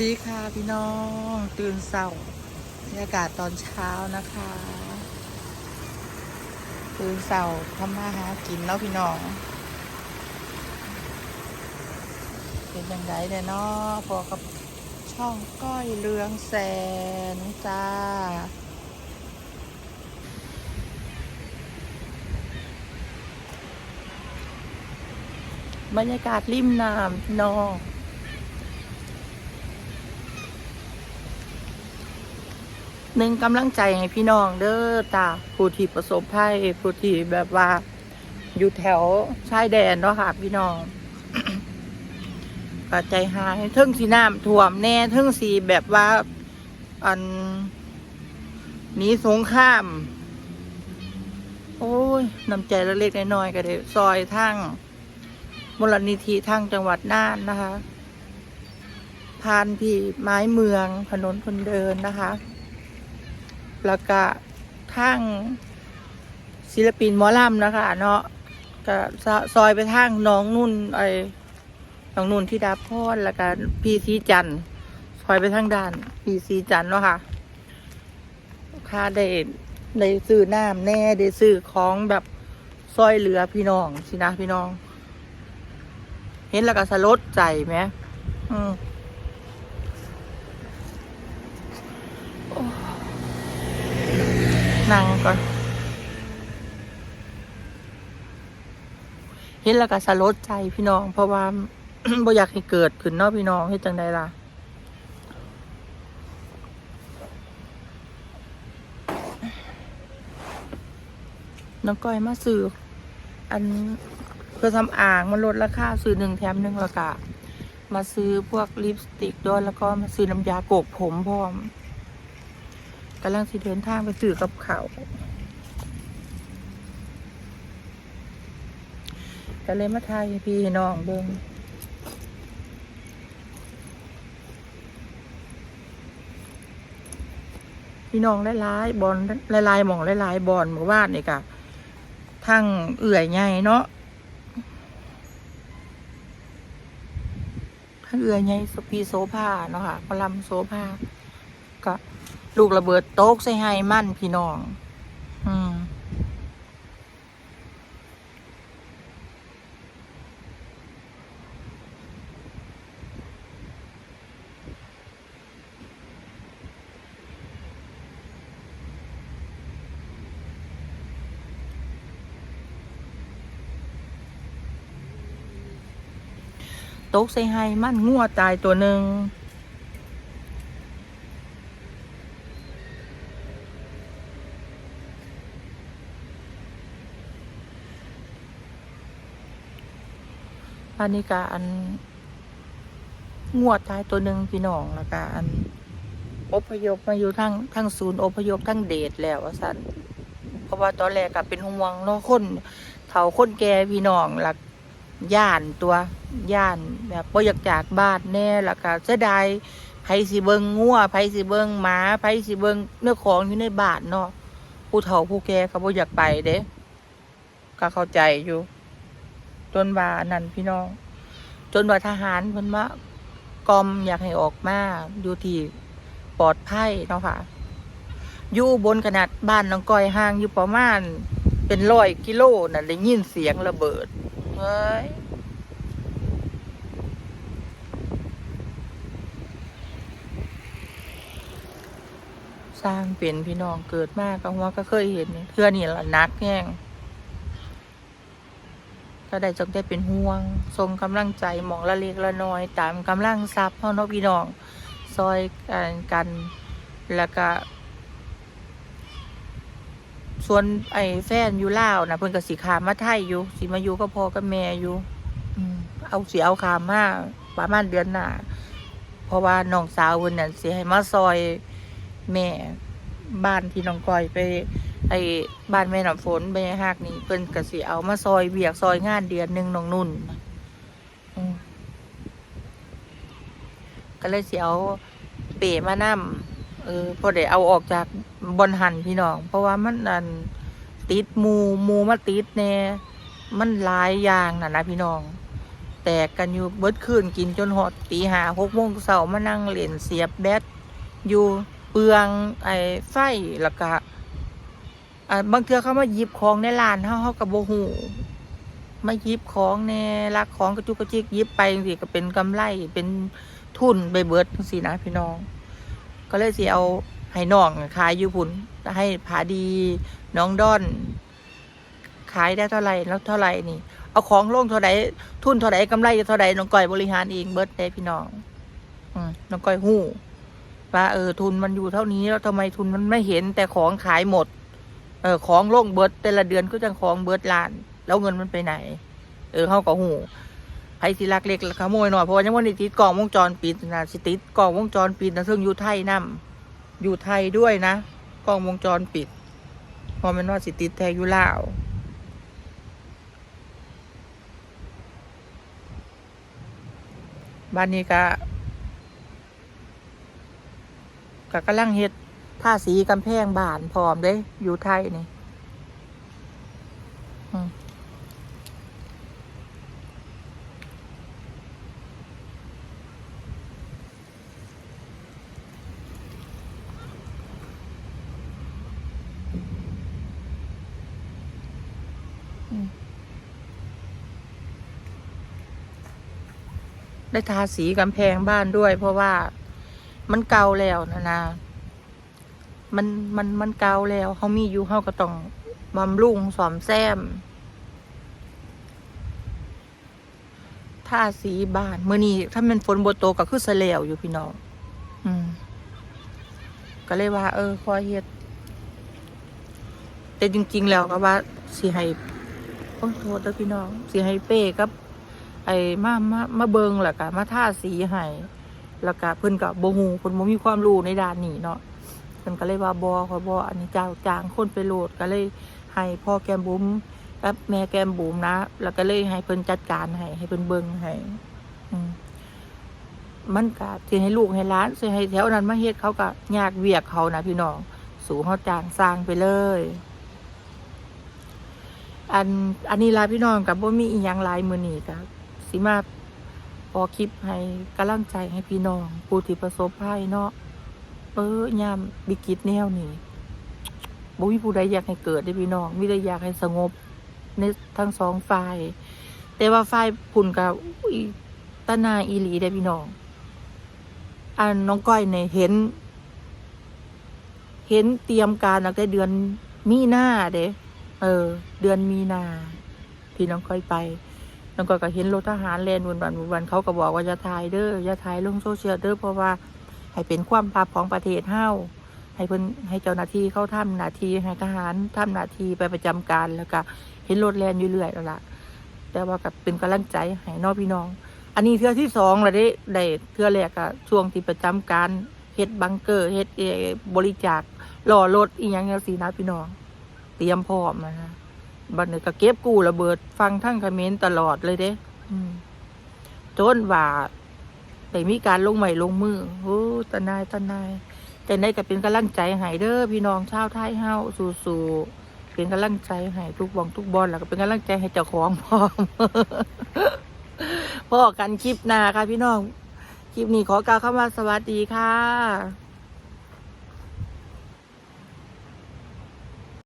ดีค่ะพี่น้องตื่นเช้าบรรยากาศตอนเช้านะคะ ตื่นเช้าทำมาหากินเนาะพี่น้อง เป็นยังไงเนี่ยเนาะพอกับช่องก้อยเรืองแสนจ้าบรรยากาศริมน้ำพี่น้อง หนึ่งกำลังใจให้พี่น้องเด้อตาผู้ที่ประสบภัยผู้ที่แบบว่า อยู่แถวชายแดนเนาะค่ะ พี่น้องก็ใจหายเทิงสีน้ำท่วมแน่เทิงสีแบบว่า อันนี้สงคราม โอ้ยน้ำใจเล็กๆน้อยๆก็ได้ซอยทั้งมูลนิธิทั้งจังหวัดน่านนะคะพานพี่ไม้เมืองถนนคนเดินนะคะ แล้วก็ทางศิลปินหมอลำนะคะ เนาะก็ซะซอยไปทางน้องนุ่นไอ้น้องนุ่นที่ดาพรแล้วก็พีซีจันซอยไปทางด้านพีซีจันเนาะค่ะค่าได้ได้ซื้อน้ำแน่ได้ซื้อของแบบซอยเหลือพี่น้องสินะพี่น้อง เห็นแล้วก็สลดใจไหมอืม นั่งก่อน เห็นแล้วก็สลดใจพี่น้อง เพราะว่าบ่อยากให้เกิดขึ้นเนาะพี่น้องให้จังใดล่ะน้องก้อยมาซื้ออันเพื่อทำอ่างมันลดราคาซื้อหนึ่งแถมหนึ่งแล้วก็มาซื้อพวกลิปสติกด้วยแล้วก็มาซื้อน้ำยาโกกผมพร้อม กำลังสิเดินทางไปสื่อกับเขาก็เลยมาทายพี่น้องเบิ่งพี่น้องหลายๆบอลหลายๆหมองหลายๆบอลหมู่บ้านนี่กะทั้งเอื่อยใหญ่เนาะทั้งเอื่อยใหญ่สปีโซภาเนาะค่ะพลัมโซภาก็ ลูกระเบิดโต๊กใส่ให้มั่นพี่น้อง อืมโต๊กใส่ให้มั่นงัวตายตัวหนึ่ง อันนี้ก็อันงวดตายตัวหนึ่งพี่น้องแล้วก็อันอพยพมาอยู่ทั้งทั้งศูนย์อพยพทั้งเดชแล้วว่าสันเพราะว่าตอนแรกก็เป็นห่วงเนาะคนเฒ่าคนแก่พี่น้องหลักย่านตัวย่านแบบบ่อยากจากบ้านแน่แล้วก็เสียดายไผสิเบิงงัวไผสิเบิงหมาไผสิเบิงเนื้อของอยู่ในบ้านเนาะผู้เฒ่าผู้แก่เขาบ่อยากไปเด้ก็เข้าใจอยู่ จนว่านั่นพี่น้อง จนว่าทหารเพิ่นมากอมอยากให้ออกมาอยู่ที่ปลอดภัยเนาะค่ะอยู่บนขนาดบ้านน้องก้อยห่างอยู่ประมาณ เป็นร้อยกิโลน่ะได้ยินเสียงระเบิดเฮ้ยสร้างเป็นพี่น้องเกิดมากก็ว่าก็เคยเห็นเพื่อนี่ละนักแห้ง ก็ได้จงได้เป็นห่วงทรงกำลังใจหมองละเล็กละน้อย ตามกำลังทรัพย์พ่อนพี่น้องซอยกันกันแล้วก็ส่วนไอ้แฟนอยู่ลาวนะเพิ่นก็สิขามมาไทยอยู่สิมาอยู่ก็พอกับแม่อยู่เอาสิเอาขามมาประมาณเดือนหน้าเพราะว่าน้องสาวเพิ่นน่ะสิให้มาซอยแม่บ้านที่น้องก้อยไป ไอ้บ้านแม่น้ำฝนแม่ฮักนี่เพิ่นก็สิเอามาซอยเบียกซอยงานเดือนหนึ่งน้องนุ่นก็เลยสิเอาเป๋มานำเออพอได้เอาออกจากบอนหันพี่น้อง เพราะว่ามันอันติดมูมูมาติดแน่มันหลายอย่างนะนะพี่น้อง แตกกันอยู่เบิดคืนกินจนหอดตีหาหกโมงเสาร์มานั่งเล่นเสียบแบตอยู่เปลืองไอ้ไฟแล้วก็ อ่าบางเทื่อเขามาหยิบของในร้านเฮาเฮากับโบหูมาหยิบของในลักของกระจุกกระจิกหยิบไปสิก็เป็นกำไรเป็นทุนไปเบิดสินะพี่น้อง ก็เลยสิเอาให้น้องขายอยู่พุ่นให้ผาดีน้องดอน ขายได้เท่าไหร่แล้วเท่าไหร่นี่ เอาของลงเท่าไหร่ทุนเท่าไหร่กำไรเท่าไหร่น้องก้อยบริหารเองเบิดได้พี่น้อง อืมน้องก้อยหู้ว่าเออทุนมันอยู่เท่านี้แล้วทำไมทุนมันไม่เห็นแต่ของขายหมด เออของลงเบิดแต่ละเดือนก็จะของเบิดล้าน แล้วเงินมันไปไหน เออเขาก็หูไผสิลักเล็กขโมยหน่อยเพราะว่ายังวันนี้ติดกล้องวงจรปิดนะสิติดกล้องวงจรปิดนะซึ่งอยู่ไทยนํอยู่ไทยด้วยนะกล้องวงจรปิดเพอมันว่าสิติดแทกอยู่ลาวบ้านนี้ก็ก็กำลังเฮ็ด ทาสีกำแพงบ้านพร้อมเด้อยู่ไทยนี่ได้ทาสีกำแพงบ้านด้วย เพราะว่ามันเก่าแล้วนะนะ มันมันมันเก่าแล้วเขามีอยู่เขาก็ต้องบำรุงสอมแซมท่าสีบ้านเมื่อนี้ถ้ามันฝนบตก็คือเสลวอยู่พี่น้อง อืม ก็เลยว่า เออคอยเฮ็ด แต่จริง ๆ แล้วก็ว่าสิให้โอ้โทษเด้อพี่น้องสิให้เป้กับ ไอ้มามามาเบิงแหละกะมาท่าสีให้แล้วก็เพิ่นก็บ่ฮู้เพิ่นบ่มีความรู้ในด้านนี้เนาะ พิ่นก็เลยว่าบ่ขอยบ่อันนี้เจ้าจ้างคนไปโหลดก็เลยให้พ่อแกมบุ๋มกับแม่แกมบุ๋มนะ แล้วก็เลยให้เพิ่นจัดการให้ให้เพิ่นเบิ่งให้มันก็สิให้ลูกให้หลานสิให้แถวนั้นมาเฮ็ดเขาก็ยากเวียกเขานะพี่น้อง สู่เฮาจ้างสร้างไปเลย อันอันนี้ลาพี่น้องกับบ่มีอีหยังหลายมื้อนี้ก็สิมาพอคลิปให้กำลังใจให้พี่น้องผู้ที่ประสบภัยเนาะ เออยามวิกฤตแนวนี้บ่มีผู้ใดอยากให้เกิดได้พี่น้องมีแต่อยากให้สงบ ในทั้งสองฝ่าย แต่ว่าฝ่ายพุ่นกับอุตานาอีหลีได้พี่น้องอันน้องก้อยเนี่ยเห็น เห็นเตรียมการตั้งแต่เดือนมีนาเด้เออ เดือนมีนาพี่น้องค่อยไปน้องก็ก็เห็นรถทหารแลนวนวันวันเขาก็บอกว่าจะถ่ายเด้ออย่าถ่ายลงโซเชียลเด้อเพราะว่า ให้เป็นความลับของประเทศเฮาให้เพิ่นให้เจ้าหน้าที่เข้าทำหน้าที่ให้ทหารทำหน้าที่ไปประจำการแล้วก็เห็นรถแลนอยู่เรื่อยแล้วล่ะแต่ว่ากับเป็นกำลังใจให้น้องพี่น้อง อันนี้เทือที่สองแล้วได้ได้เทือแรกอะช่วงที่ประจำการเฮ็ดบังเกอร์เฮ็ดเออบริจาคหล่อรถอีหยังจังซี่นะพี่น้อง เตรียมพร้อมนะฮะบัดนี้ก็เก็บกู้ระเบิด ฟังทั้งคอมเมนต์ตลอดเลยเด้จนว่า แต่มีการลงใหม่ลงมือโอ้ตนายตนายแต่ในก็เป็นกำลังใจให้เด้อพี่น้องชาวไทยเฮาสู้ๆเป็นกำลังใจให้ทุกบองทุกบอลแล้วก็เป็นกำลังใจให้เจ้าของพร้อมพ่อกันคลิปหน้าค่ะพี่น้องคลิปนี้ขอกล่าวคำว่าสวัสดีค่ะ